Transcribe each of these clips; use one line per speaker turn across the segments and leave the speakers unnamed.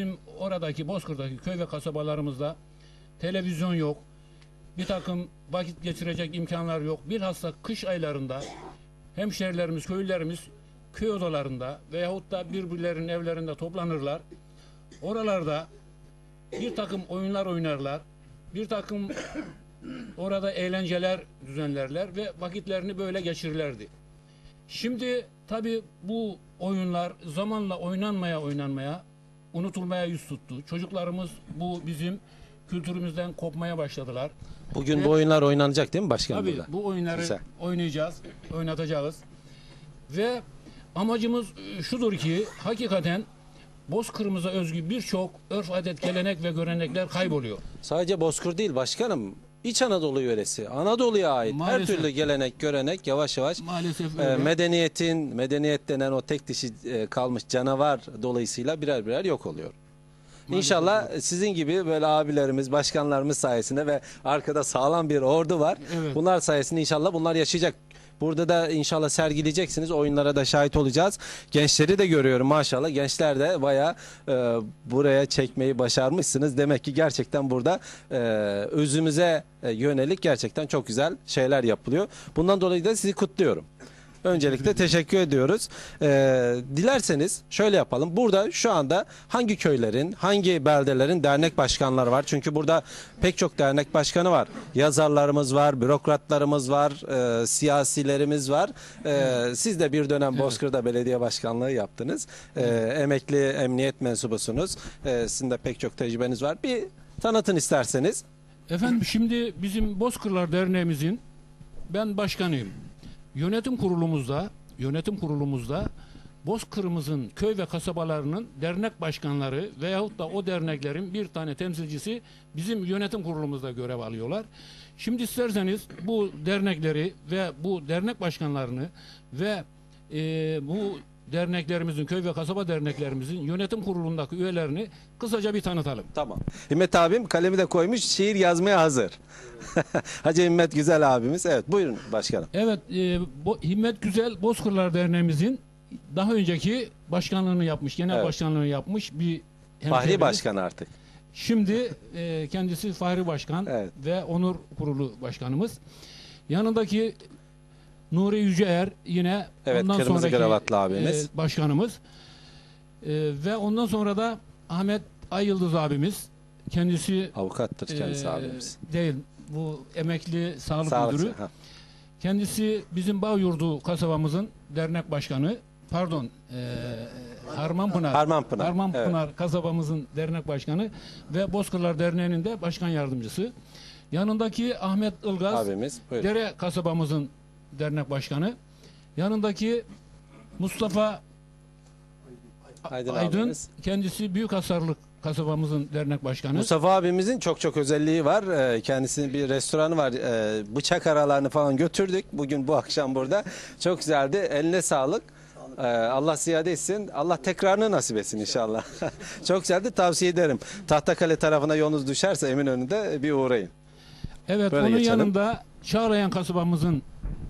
Bizim oradaki Bozkır'daki köy ve kasabalarımızda televizyon yok. Bir takım vakit geçirecek imkanlar yok. Bilhassa kış aylarında hemşerilerimiz, köylülerimiz köy odalarında veyahut da birbirlerinin evlerinde toplanırlar. Oralarda bir takım oyunlar oynarlar. Bir takım orada eğlenceler düzenlerler ve vakitlerini böyle geçirirlerdi. Şimdi tabi bu oyunlar zamanla oynanmaya oynanmaya unutulmaya yüz tuttu. Çocuklarımız bu bizim kültürümüzden kopmaya başladılar.
Bugün bu oyunlar oynanacak değil mi başkanım
Tabii
burada?
bu oyunları
Güzel.
oynayacağız, oynatacağız. Ve amacımız e, şudur ki hakikaten Bozkır'ımıza özgü birçok örf adet gelenek ve görenekler kayboluyor.
Sadece Bozkır değil başkanım. İç Anadolu yöresi, Anadolu'ya ait
Maalesef.
her türlü gelenek, görenek yavaş yavaş
Maalesef
e,
öyle.
medeniyetin, medeniyet denen o tek dişi e, kalmış canavar dolayısıyla birer birer yok oluyor. İnşallah sizin gibi böyle abilerimiz, başkanlarımız sayesinde ve arkada sağlam bir ordu var.
Evet.
Bunlar sayesinde inşallah bunlar yaşayacak. Burada da inşallah sergileyeceksiniz. Oyunlara da şahit olacağız. Gençleri de görüyorum maşallah. Gençler de bayağı e, buraya çekmeyi başarmışsınız. Demek ki gerçekten burada e, özümüze e, yönelik gerçekten çok güzel şeyler yapılıyor. Bundan dolayı da sizi kutluyorum. Öncelikle teşekkür ediyoruz. Ee, dilerseniz şöyle yapalım. Burada şu anda hangi köylerin, hangi beldelerin dernek başkanları var? Çünkü burada pek çok dernek başkanı var. Yazarlarımız var, bürokratlarımız var, e, siyasilerimiz var. Ee, siz de bir dönem Bozkır'da belediye başkanlığı yaptınız. Ee, emekli emniyet mensubusunuz. Ee, sizin de pek çok tecrübeniz var. Bir tanıtın isterseniz.
Efendim şimdi bizim Bozkırlar Derneğimizin ben başkanıyım. Yönetim kurulumuzda, yönetim kurulumuzda Bozkır'ımızın köy ve kasabalarının dernek başkanları veyahut da o derneklerin bir tane temsilcisi bizim yönetim kurulumuzda görev alıyorlar. Şimdi isterseniz bu dernekleri ve bu dernek başkanlarını ve e, bu derneklerimizin, köy ve kasaba derneklerimizin yönetim kurulundaki üyelerini kısaca bir tanıtalım.
Tamam. Himmet abim kalemi de koymuş, şiir yazmaya hazır. Hacı Himmet Güzel abimiz. Evet, buyurun başkanım.
Evet, e, bu Himmet Güzel Bozkırlar Derneğimizin daha önceki başkanlığını yapmış, genel
Evet.
başkanlığını yapmış bir
Fahri
hemşehrimiz.
başkan artık.
Şimdi e, kendisi Fahri Başkan
Evet.
ve Onur Kurulu Başkanımız. Yanındaki Nuri Yüceer yine
Evet,
ondan
kırmızı
sonraki
kravatlı abimiz.
e, başkanımız. E, ve ondan sonra da Ahmet Ay Yıldız abimiz. Kendisi
Avukattır kendisi
e,
abimiz.
değil, bu emekli sağlık,
Sağlık.
müdürü.
ha.
Kendisi bizim Bağyurdu kasabamızın dernek başkanı. Pardon, e, Harmanpınar.
Harmanpınar,
Harmanpınar kasabamızın dernek başkanı ve Bozkırlar Derneği'nin de başkan yardımcısı. Yanındaki Ahmet Ilgaz,
Abimiz. Buyurun.
Dere kasabamızın dernek başkanı. Yanındaki Mustafa
Aydın,
Aydın,
abimiz.
kendisi Büyük Hasarlık kasabamızın dernek başkanı.
Mustafa abimizin çok çok özelliği var. Ee, Kendisinin bir restoranı var. Ee, Bıçak aralarını falan götürdük. Bugün bu akşam burada. Çok güzeldi. Eline sağlık. Ee, Allah ziyade etsin. Allah tekrarını nasip etsin inşallah. çok güzeldi. Tavsiye ederim. Tahtakale tarafına yolunuz düşerse Eminönü'nde bir uğrayın.
Evet,
Böyle
onun
geçelim.
yanında Çağlayan kasabamızın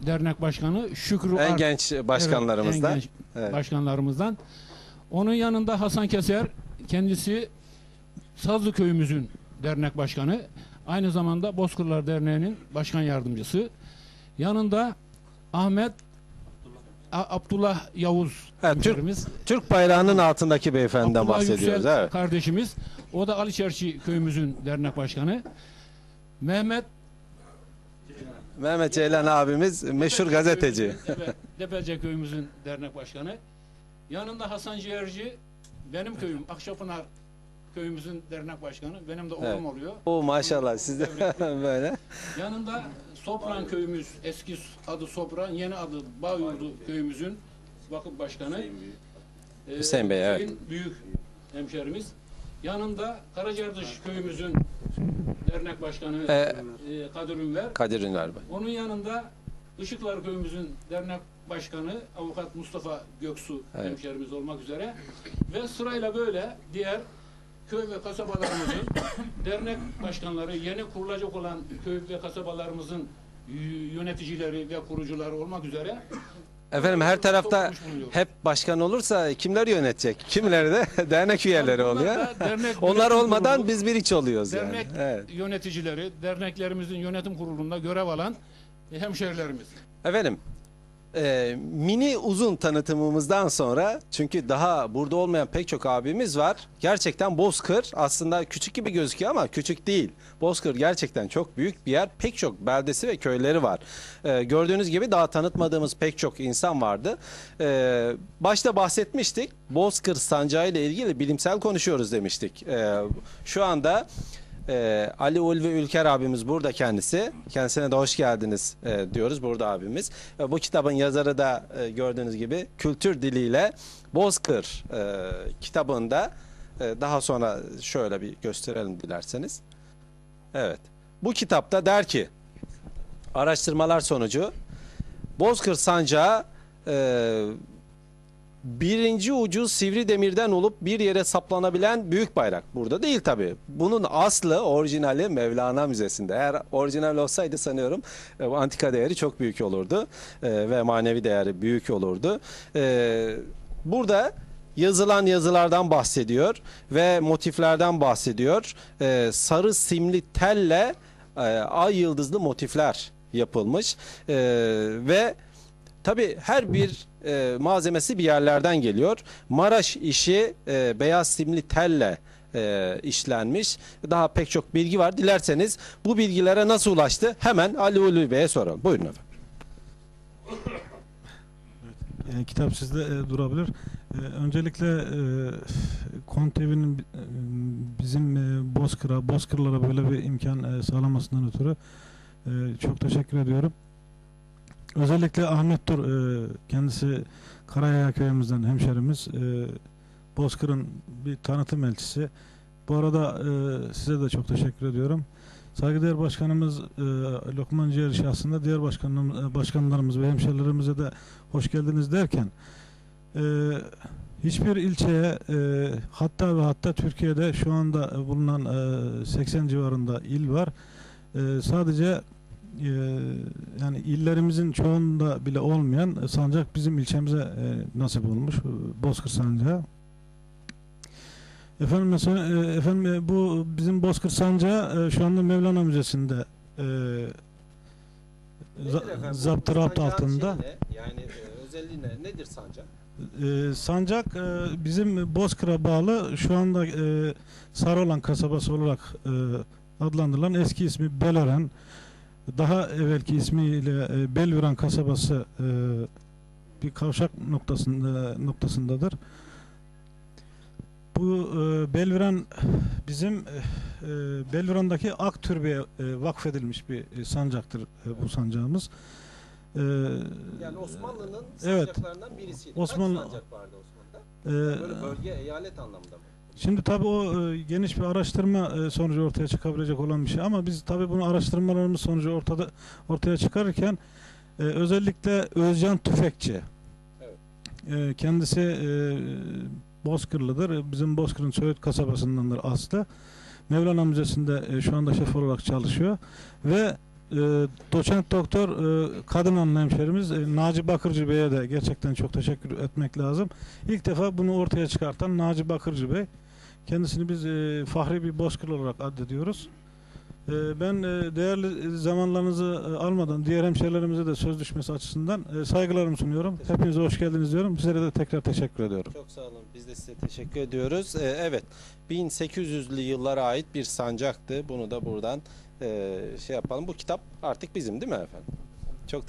dernek başkanı Şükrü
En
Ar-
genç
Evet,
başkanlarımızdan.
en genç
Evet.
başkanlarımızdan. Onun yanında Hasan Keser, kendisi Sazlı köyümüzün dernek başkanı. Aynı zamanda Bozkırlar Derneği'nin başkan yardımcısı. Yanında Ahmet A- Abdullah Yavuz
Evet, Türk-
hemşerimiz.
Türk bayrağının altındaki beyefendiden
Abdullah
bahsediyoruz.
Yüksel
Evet.
kardeşimiz. O da Aliçerçi köyümüzün dernek başkanı. Mehmet
Mehmet Ceylan abimiz meşhur gazeteci.
Evet, Depece köyümüzün dernek başkanı. Yanında Hasan Ciğerci, benim köyüm Akşapınar köyümüzün dernek başkanı. Benim de oğlum
Evet.
oluyor.
O maşallah siz de böyle.
Yanında Sopran köyümüz, eski adı Sopran, yeni adı Bağyurdu köyümüzün vakıf başkanı. Ee,
Hüseyin Bey, evet.
Hüseyin Büyük hemşerimiz. Yanında Karacardış köyümüzün dernek başkanı
Ee,
e, Kadir Ünver.
Kadir Ünver.
Onun yanında Işıklar Köyümüzün dernek başkanı avukat Mustafa Göksu
Evet.
hemşerimiz olmak üzere ve sırayla böyle diğer köy ve kasabalarımızın dernek başkanları, yeni kurulacak olan köy ve kasabalarımızın yöneticileri ve kurucuları olmak üzere
Efendim her tarafta hep başkan olursa kimler yönetecek? Kimileri de dernek üyeleri oluyor.
dernek
Onlar
yönetim
olmadan
kurulu,
biz bir iç oluyoruz yani.
dernek
Evet.
yöneticileri, derneklerimizin yönetim kurulunda görev alan hemşerilerimiz.
Efendim e, mini uzun tanıtımımızdan sonra çünkü daha burada olmayan pek çok abimiz var. Gerçekten Bozkır aslında küçük gibi gözüküyor ama küçük değil. Bozkır gerçekten çok büyük bir yer. Pek çok beldesi ve köyleri var. E, gördüğünüz gibi daha tanıtmadığımız pek çok insan vardı. E, başta bahsetmiştik. Bozkır sancağı ile ilgili bilimsel konuşuyoruz demiştik. E, şu anda ee, Ali Ulvi Ülker abimiz burada kendisi. Kendisine de hoş geldiniz e, diyoruz burada abimiz. E, bu kitabın yazarı da e, gördüğünüz gibi kültür diliyle Bozkır e, kitabında e, daha sonra şöyle bir gösterelim dilerseniz. Evet. Bu kitapta der ki araştırmalar sonucu Bozkır sancağı e, birinci ucu sivri demirden olup bir yere saplanabilen büyük bayrak. Burada değil tabi. Bunun aslı orijinali Mevlana Müzesi'nde. Eğer orijinal olsaydı sanıyorum e, antika değeri çok büyük olurdu. E, ve manevi değeri büyük olurdu. E, burada yazılan yazılardan bahsediyor ve motiflerden bahsediyor. Sarı simli telle e, ay yıldızlı motifler yapılmış. Ve Tabi her bir e, malzemesi bir yerlerden geliyor. Maraş işi e, beyaz simli telle e, işlenmiş. Daha pek çok bilgi var. Dilerseniz bu bilgilere nasıl ulaştı? Hemen Ali Ulu Bey'e soralım. Buyurun efendim.
E, kitap sizde e, durabilir. E, öncelikle e, Kontevi'nin e, bizim e, Bozkır'a, Bozkırlara böyle bir imkan e, sağlamasından ötürü e, çok teşekkür ediyorum. Özellikle Ahmet Dur, e, kendisi Karayaya köyümüzden hemşerimiz, e, Bozkır'ın bir tanıtım elçisi. Bu arada e, size de çok teşekkür ediyorum. Saygıdeğer Başkanımız e, Lokman Ciğer şahsında diğer başkanlarımız, başkanlarımız ve hemşerilerimize de hoş geldiniz derken e, hiçbir ilçeye e, hatta ve hatta Türkiye'de şu anda bulunan e, 80 civarında il var. E, sadece e, yani illerimizin çoğunda bile olmayan sancak bizim ilçemize e, nasip olmuş. e, Bozkır Sancağı. Efendim mesela e, efendim e, bu bizim Bozkır Sancağı e, şu anda Mevlana Müzesi'nde e, za- zapturapt altında.
yani e, özelliği ne? Nedir sancak?
E, sancak e, bizim Bozkır'a bağlı şu anda e, Sarıoğlan kasabası olarak e, adlandırılan eski ismi Belören daha evvelki ismiyle e, Belvüren kasabası e, bir kavşak noktasında noktasındadır. Bu e, Belvüren bizim e, e, Belvüren'deki Aktürbe'ye e, vakfedilmiş bir e, sancaktır e, bu sancağımız. E,
Yani Osmanlı'nın
Evet.
sancaklarından birisi.
Osmanlı-
Kaç sancak vardı Osmanlı'da?
e,
Böyle bölge, eyalet anlamında mı?
Şimdi tabii o e, geniş bir araştırma e, sonucu ortaya çıkabilecek olan bir şey ama biz tabii bunu araştırmalarımız sonucu ortada ortaya çıkarırken e, özellikle Özcan Tüfekçi
Evet.
e, kendisi e, Bozkırlıdır. Bizim Bozkır'ın Söğüt kasabasındandır aslı. Mevlana Müzesi'nde e, şu anda şef olarak çalışıyor ve e, doçent doktor e, kadın anne hemşerimiz e, Naci Bakırcı Bey'e de gerçekten çok teşekkür etmek lazım. İlk defa bunu ortaya çıkartan Naci Bakırcı Bey. Kendisini biz e, fahri bir bozkır olarak addediyoruz. E, ben e, değerli zamanlarınızı e, almadan diğer hemşerilerimize de söz düşmesi açısından e, saygılarımı sunuyorum. Hepinize hoş geldiniz diyorum. Sizlere de tekrar teşekkür ediyorum.
Çok sağ olun. Biz de size teşekkür ediyoruz. Ee, evet. 1800'lü yıllara ait bir sancaktı. Bunu da buradan e, şey yapalım. Bu kitap artık bizim değil mi efendim? Çok teşekkür